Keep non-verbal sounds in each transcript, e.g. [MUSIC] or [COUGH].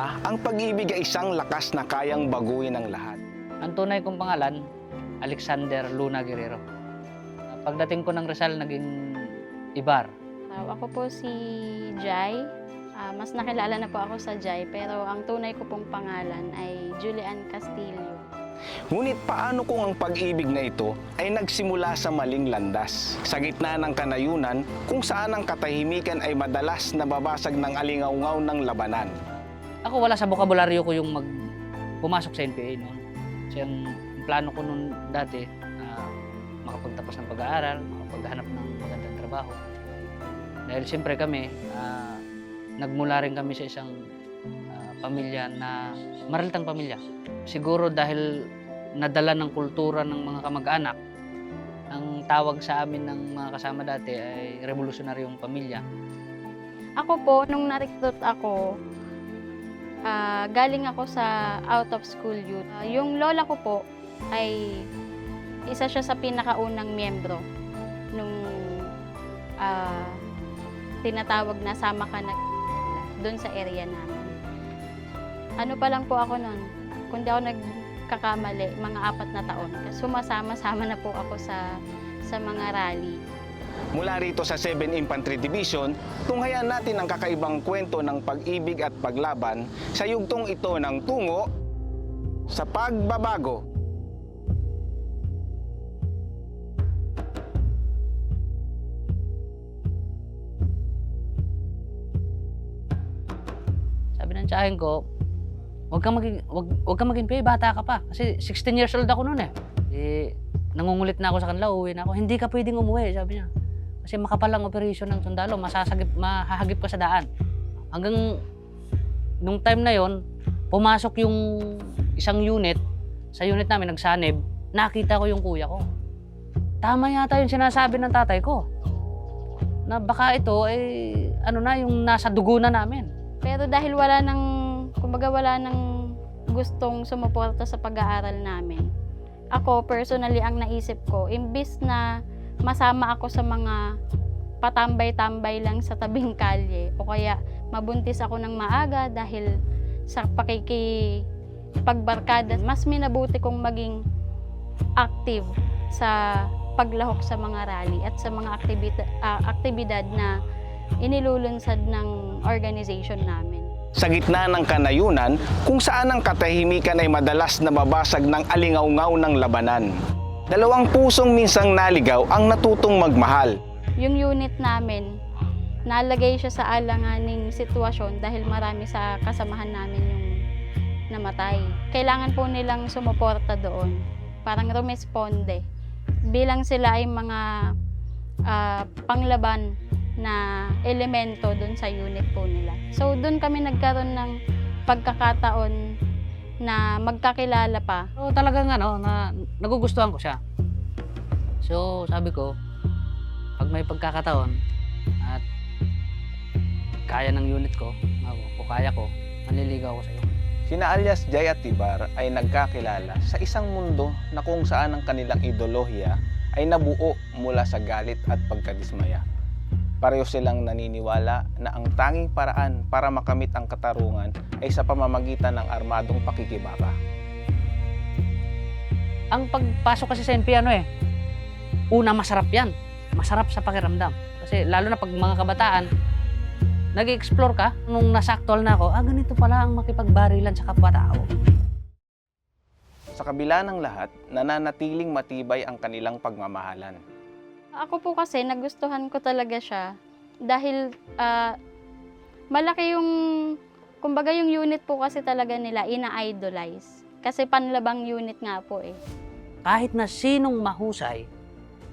Ang pag-ibig ay isang lakas na kayang baguhin ang lahat. Ang tunay kong pangalan, Alexander Luna Guerrero. Pagdating ko ng Rizal, naging Ibar. Uh, ako po si Jai. Ah, mas nakilala na po ako sa Jai, pero ang tunay ko pong pangalan ay Julian Castillo. Ngunit paano kung ang pag-ibig na ito ay nagsimula sa maling landas? Sa gitna ng kanayunan, kung saan ang katahimikan ay madalas nababasag ng alingaungaw ng labanan. Ako wala sa bokabularyo ko yung mag pumasok sa NPA noon. Ang, ang plano ko noon dati, ah, makapagtapos ng pag-aaral, makapaghanap ng magandang trabaho. Dahil siyempre kami, ah, nagmula rin kami sa isang ah, pamilya na maralitang pamilya. Siguro dahil nadala ng kultura ng mga kamag-anak, ang tawag sa amin ng mga kasama dati ay revolusyonaryong pamilya. Ako po, nung na-recruit ako, ah, galing ako sa out of school youth. Ah, yung lola ko po ay isa siya sa pinakaunang miyembro nung ah, tinatawag na sama ka na doon sa area namin. Ano pa lang po ako noon, kung di ako nagkakamali, mga apat na taon. Sumasama-sama na po ako sa sa mga rally. Mula rito sa 7 Infantry Division, tunghayan natin ang kakaibang kwento ng pag-ibig at paglaban sa yugtong ito ng tungo sa pagbabago. Sabi ng tiyahin ko, wag kang maging, wag, wag kang maging PA, bata ka pa. Kasi 16 years old ako noon eh. Eh, nangungulit na ako sa kanila, uuwi na ako. Hindi ka pwedeng umuwi, sabi niya. Kasi makapalang operation ng sundalo, masasagip, mahahagip ka sa daan. Hanggang nung time na yon, pumasok yung isang unit, sa unit namin, nagsanib, nakita ko yung kuya ko. Tama yata yung sinasabi ng tatay ko. Na baka ito ay ano na yung nasa dugo na namin. Pero dahil wala nang, kumbaga wala nang gustong sumuporta sa pag-aaral namin, ako personally ang naisip ko, imbis na masama ako sa mga patambay-tambay lang sa tabing kalye o kaya mabuntis ako ng maaga dahil sa pakiki pagbarkada, mas minabuti kong maging active sa paglahok sa mga rally at sa mga aktibita, ah, aktibidad na inilulunsad ng organization namin. Sa gitna ng kanayunan, kung saan ang katahimikan ay madalas nababasag ng alingaungaw ng labanan. Dalawang pusong minsang naligaw ang natutong magmahal. Yung unit namin, nalagay siya sa alanganing sitwasyon dahil marami sa kasamahan namin yung namatay. Kailangan po nilang sumuporta doon, parang rumesponde. Bilang sila ay mga ah, panglaban na elemento doon sa unit po nila. So doon kami nagkaroon ng pagkakataon na magkakilala pa. So talagang ano, na nagugustuhan ko siya. So sabi ko, pag may pagkakataon at kaya ng unit ko, ako, o kaya ko, manliligaw ko sa iyo. Sina alias Jay at Tibar ay nagkakilala sa isang mundo na kung saan ang kanilang ideolohiya ay nabuo mula sa galit at pagkadismaya. Pareho silang naniniwala na ang tanging paraan para makamit ang katarungan ay sa pamamagitan ng armadong pakikibaka. Ang pagpasok kasi sa NP ano eh, una masarap yan. Masarap sa pakiramdam. Kasi lalo na pag mga kabataan, nag-explore ka, nung nasa actual na ako, ah ganito pala ang makipagbarilan sa kapwa-tao. Sa kabila ng lahat, nananatiling matibay ang kanilang pagmamahalan. Ako po kasi nagustuhan ko talaga siya dahil ah, malaki yung kumbaga yung unit po kasi talaga nila ina-idolize. Kasi panlabang unit nga po eh. kahit na sinong mahusay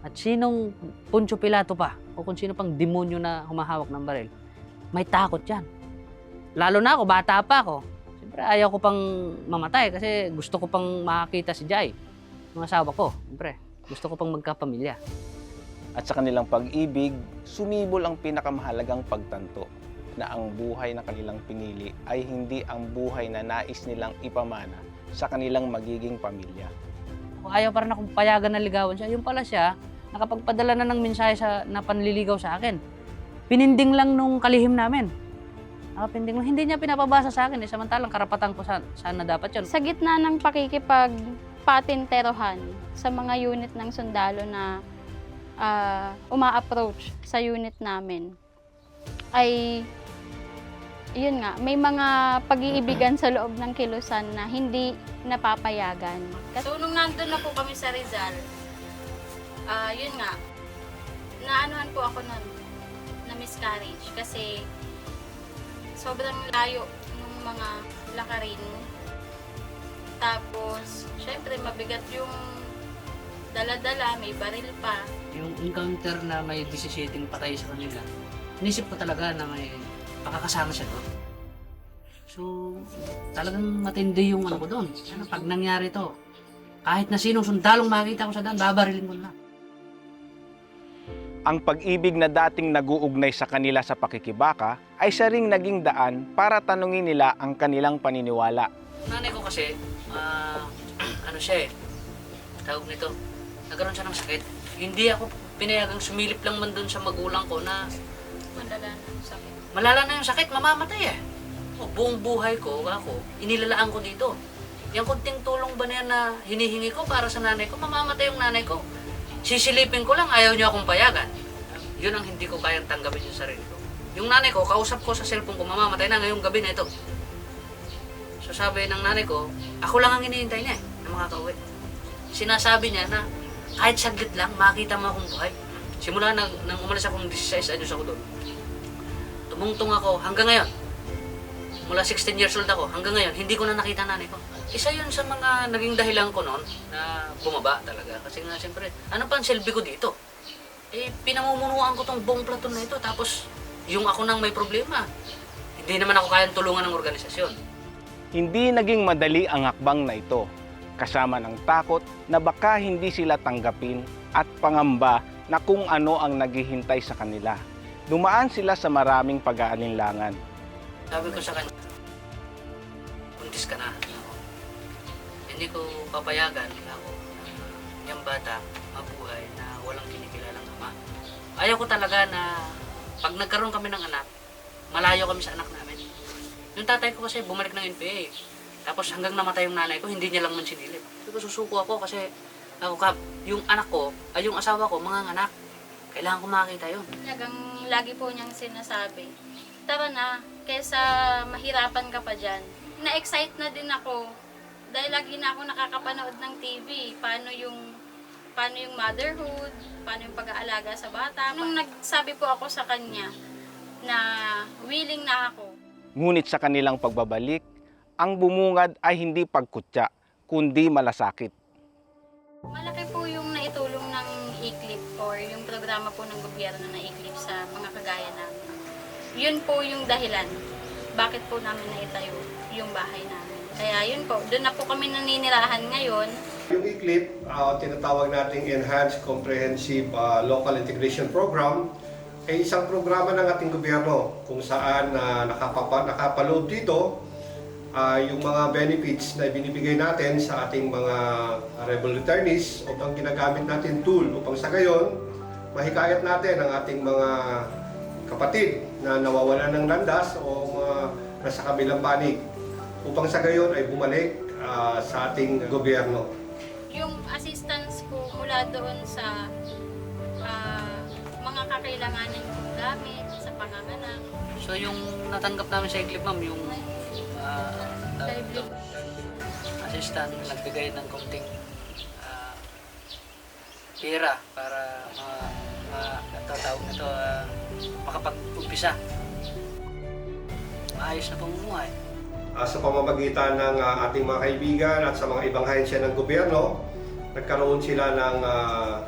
at sinong Poncio Pilato pa o kung sino pang demonyo na humahawak ng baril, may takot yan. Lalo na ako, bata pa ako. Siyempre, ayaw ko pang mamatay kasi gusto ko pang makakita si Jai, mga asawa ko. Siyempre, gusto ko pang magkapamilya. At sa kanilang pag-ibig, sumibol ang pinakamahalagang pagtanto. na ang buhay na kanilang pinili ay hindi ang buhay na nais nilang ipamana sa kanilang magiging pamilya. Ayaw pa rin akong payagan na ligawan siya. Yung pala siya, nakapagpadala na ng mensahe sa, na panliligaw sa akin. Pininding lang nung kalihim namin. Nakapinding lang. Hindi niya pinapabasa sa akin. Eh, samantalang karapatan ko sa, sana dapat yun. Sa gitna ng pakikipagpatinterohan sa mga unit ng sundalo na ah, uma-approach sa unit namin, ay yun nga, may mga pag-iibigan sa loob ng kilusan na hindi napapayagan. So, nung nandun na po kami sa Rizal, ah yun nga, naanuhan po ako nun, na miscarriage kasi sobrang layo ng mga lakarin. Tapos, syempre, mabigat yung dala-dala, may baril pa. Yung encounter na may 17 patay sa kanila, inisip ko talaga na may pakakasama siya doon. So, talagang matindi yung ano ko doon. Ano, pag nangyari to, kahit na sinong sundalong makita ko sa daan, babarilin ko na. Ang pag-ibig na dating naguugnay sa kanila sa pakikibaka ay siya ring naging daan para tanungin nila ang kanilang paniniwala. Nanay ko kasi, ah, ano siya eh, tawag nito, nagkaroon siya ng sakit. Hindi ako pinayagang sumilip lang man doon sa magulang ko na Mandala ng sakit. malala na yung sakit, mamamatay eh. O, buong buhay ko, ako, inilalaan ko dito. Yung kunting tulong ba na yan na hinihingi ko para sa nanay ko, mamamatay yung nanay ko. Sisilipin ko lang, ayaw niya akong payagan. Yun ang hindi ko kayang tanggapin yung sarili ko. Yung nanay ko, kausap ko sa cellphone ko, mamamatay na ngayong gabi na ito. So sabi ng nanay ko, ako lang ang hinihintay niya eh, na makakauwi. Sinasabi niya na kahit saglit lang, makita mo akong buhay. Simula nang, nang umalis akong 16 anyos ako doon, tumungtong ako hanggang ngayon. Mula 16 years old ako, hanggang ngayon, hindi ko na nakita nanay ko. Isa yun sa mga naging dahilan ko noon na bumaba talaga. Kasi nga, siyempre, ano pa ang silbi ko dito? Eh, pinamumunuan ko tong buong platon na ito. Tapos, yung ako nang may problema. Hindi naman ako kayang tulungan ng organisasyon. Hindi naging madali ang hakbang na ito, kasama ng takot na baka hindi sila tanggapin at pangamba na kung ano ang naghihintay sa kanila. Dumaan sila sa maraming pag-aalinlangan. Sabi ko sa kanya, buntis ka na. Ako. Hindi ko papayagan ako na yung bata mabuhay na walang kinikilalang ama. Ayaw ko talaga na pag nagkaroon kami ng anak, malayo kami sa anak namin. Yung tatay ko kasi bumalik ng NPA. Tapos hanggang namatay yung nanay ko, hindi niya lang man sinilip. Sabi ko, susuko ako kasi ako kap, yung anak ko, ay yung asawa ko, mga anak. Kailangan ko makita yun. Talagang lagi po niyang sinasabi, tara na, kesa mahirapan ka pa dyan. Na-excite na din ako dahil lagi na ako nakakapanood ng TV. Paano yung paano yung motherhood, paano yung pag-aalaga sa bata. Nung nagsabi po ako sa kanya na willing na ako, Ngunit sa kanilang pagbabalik, ang bumungad ay hindi pagkutya, kundi malasakit. Malaki po yung naitulong ng ICLIP or yung programa po ng gobyerno na ICLIP sa mga kagaya namin. Yun po yung dahilan bakit po namin naitayo yung bahay namin. Kaya yun po, doon na po kami naninirahan ngayon. Yung ECLIP, uh, tinatawag nating Enhanced Comprehensive uh, Local Integration Program, ay isang programa ng ating gobyerno kung saan uh, nakapapa, nakapaloob dito uh, yung mga benefits na binibigay natin sa ating mga rebel returnees upang ginagamit natin tool upang sa gayon mahikayat natin ang ating mga kapatid na nawawalan ng landas o mga nasa kabilang panig upang sa gayon ay bumalik uh, sa ating gobyerno. Yung assistance po mula doon sa ah, mga kakailanganin kong gamit sa panganganak. So yung natanggap namin sa Eclipse ma'am, yung ito, assistant nagbigay ng konting ah, pera para ma, ma ito, tawag nito, ah, makapag-umpisa. Maayos na pamumuhay. Ah, sa pamamagitan ng ah, ating mga kaibigan at sa mga ibang ahensya ng gobyerno, nagkaroon sila ng ah,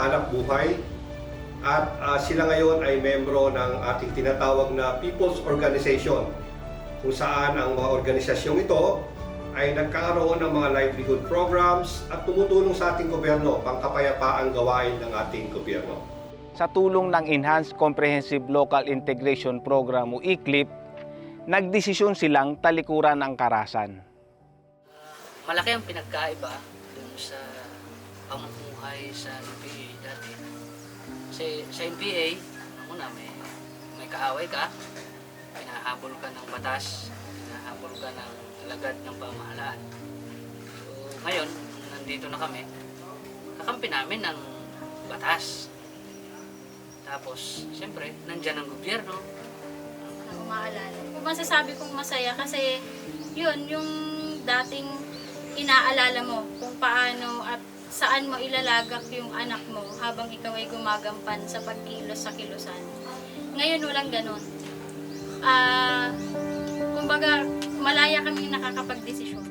hanap buhay at ah, sila ngayon ay membro ng ating tinatawag na People's Organization kung saan ang mga organisasyong ito ay nagkakaroon ng mga livelihood programs at tumutulong sa ating gobyerno pang kapayapaang gawain ng ating gobyerno. sa tulong ng Enhanced Comprehensive Local Integration Program o ICLIP, nagdesisyon silang talikuran ang karasan. malaki ang pinagkaiba dun sa pamumuhay sa NPA dati. Kasi sa NPA, ano una, may, may kaaway ka, pinahabol ka ng batas, pinahabol ka ng lagad ng pamahalaan. So, ngayon, nandito na kami, kakampi namin ng batas. Tapos, siyempre, nandyan ang gobyerno. na umaalala. Kung masasabi kong masaya kasi yun, yung dating inaalala mo kung paano at saan mo ilalagak yung anak mo habang ikaw ay gumagampan sa pagkilos sa kilusan. Ngayon walang ganun. Ah, kumbaga, malaya kami nakakapag-desisyon.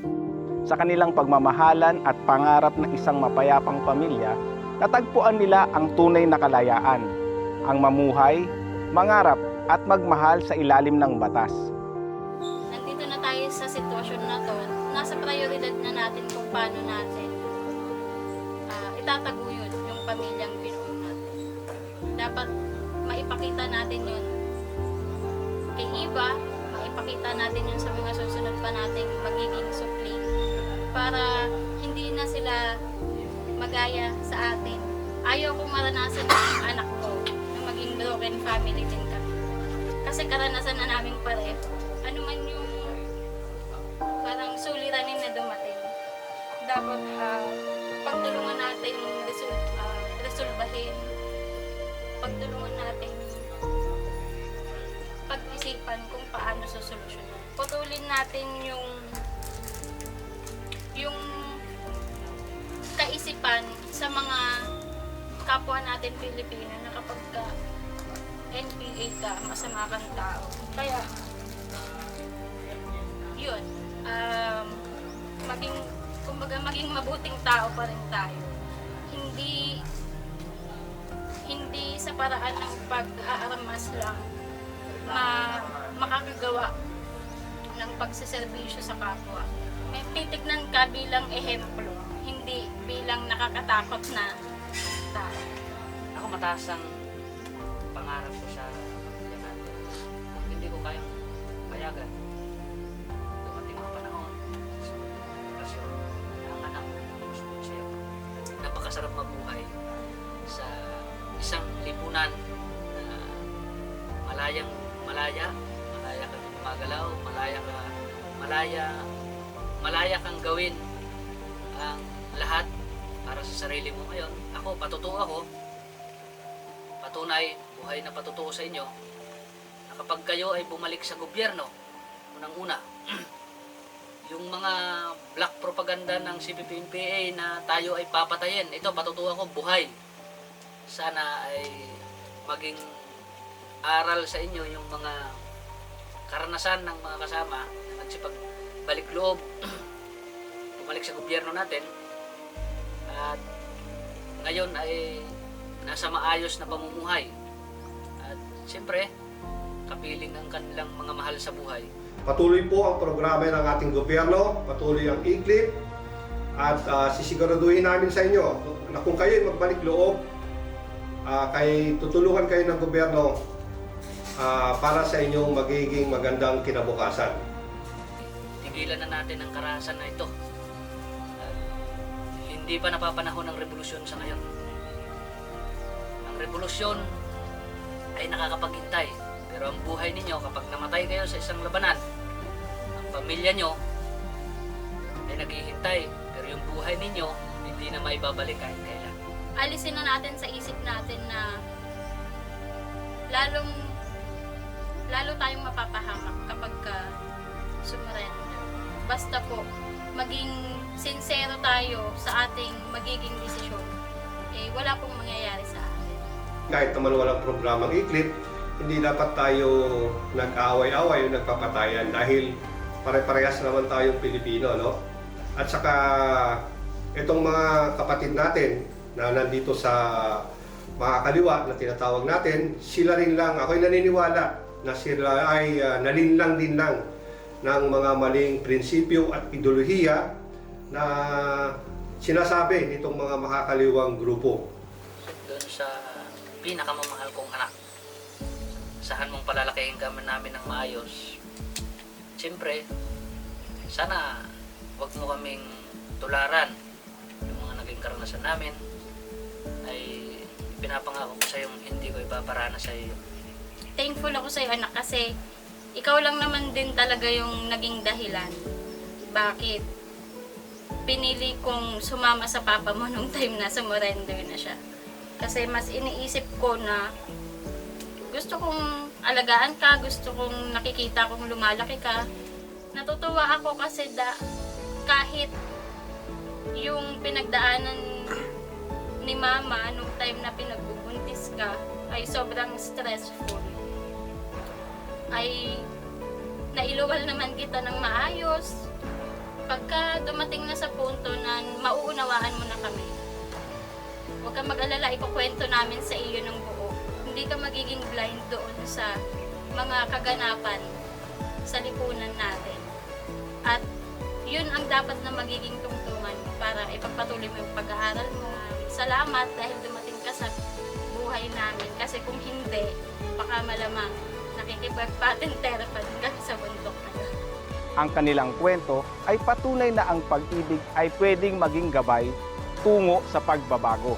Sa kanilang pagmamahalan at pangarap ng isang mapayapang pamilya, natagpuan nila ang tunay na kalayaan, ang mamuhay, mangarap at magmahal sa ilalim ng batas. nandito na tayo sa sitwasyon na to, nasa prioridad na natin kung paano natin ah, itataguyod yung pamilyang binuo natin. Dapat maipakita natin yun kay iba, maipakita natin yun sa mga susunod pa nating magiging supli para hindi na sila magaya sa atin. Ayaw kong maranasan ng anak ko na maging broken family din kami. Kasi karanasan na namin pareho. Ano man yung parang suliranin na dumating. Dapat ah, pagtulungan natin resol ah, resolbahin. Pagtulungan natin pag-isipan kung paano susolusyonan. Putulin natin yung yung kaisipan sa mga kapwa natin Pilipino na kapag ka NPA ka, masama kang tao. Kaya, yun, um, maging, kumbaga maging mabuting tao pa rin tayo. Hindi, hindi sa paraan ng pag-aaramas lang ma makakagawa ng pagsiservisyo sa kapwa. May titignan ka bilang ehemplo, hindi bilang nakakatakot na tao. Ako mataas ang pangarap ko sa. Hindi ko kayang payagan. Dumating panahon, relasyon, ang anak ko, sumunod siya. Napakasarap mabuhay sa isang lipunan na malayang malaya, malaya kang gumagalaw, malaya ka, malaya, malaya kang gawin ang lahat para sa sarili mo ngayon. Ako, patutuo ako, patunay, buhay na patutuo sa inyo, na kapag kayo ay bumalik sa gobyerno, unang-una, [CLEARS THROAT] yung mga black propaganda ng CPP-NPA na tayo ay papatayin, ito patutuo ako, buhay. Sana ay maging aral sa inyo yung mga karanasan ng mga kasama na nagsipag balik loob, [CLEARS THROAT] bumalik sa gobyerno natin, at ngayon ay nasa maayos na pamumuhay. At siyempre, kapiling ang kanilang mga mahal sa buhay. Patuloy po ang programa ng ating gobyerno, patuloy ang ICLIP, at ah, sisiguraduhin namin sa inyo na kung kayo magbalik loob, ah, kay tutulungan kayo ng gobyerno ah, para sa inyong magiging magandang kinabukasan. Tigilan na natin ang karahasan na ito. At hindi pa napapanahon ng revolusyon sa ngayon. Ang revolusyon ay nakakapaghintay. Pero ang buhay ninyo, kapag namatay kayo sa isang labanan, ang pamilya nyo ay naghihintay. Pero yung buhay ninyo, hindi na maibabalik kahit kailan. alisin na natin sa isip natin na lalong lalo tayong mapapahamak kapag ka sumurenda. Basta po, maging sincero tayo sa ating magiging desisyon. Eh, wala pong mangyayari sa atin. Kahit naman walang programang ICLIP, hindi dapat tayo nag-away-away o nagpapatayan dahil pare-parehas naman tayong Pilipino, no? At saka itong mga kapatid natin na nandito sa mga kaliwa na tinatawag natin, sila rin lang, ako'y naniniwala na sila ay ah, nalinlang din lang ng mga maling prinsipyo at ideolohiya na sinasabi nitong mga makakaliwang grupo. doon sa pinakamamahal kong anak. Saan mong palalakihin kami namin ng maayos. Siyempre, sana wag mo kaming tularan. Yung mga naging karanasan namin ay pinapangako ko sa yung hindi ko ipaparana sa iyo. Thankful ako sa'yo anak kasi ikaw lang naman din talaga yung naging dahilan. Bakit pinili kong sumama sa papa mo [LAUGHS] nung time na sumurrender na siya. Kasi mas iniisip ko na gusto kong alagaan ka, gusto kong nakikita kong lumalaki ka. Natutuwa ako kasi da, kahit yung pinagdaanan ni mama nung time na pinagbubuntis ka ay sobrang stressful. Ay nailuwal naman kita ng maayos. Pagka dumating na sa punto na mauunawaan mo na kami, huwag kang mag-alala, ikukwento namin sa iyo ng buo. Hindi ka magiging blind doon sa mga kaganapan sa lipunan natin. At yun ang dapat na magiging tungtungan para ipagpatuloy mo yung pag-aaral mo. Salamat dahil dumating ka sa buhay namin kasi kung hindi, baka malamang nakikipagpatentera pa din kami sa bundok. Ang kanilang kwento ay patunay na ang pag-ibig ay pwedeng maging gabay tungo sa pagbabago.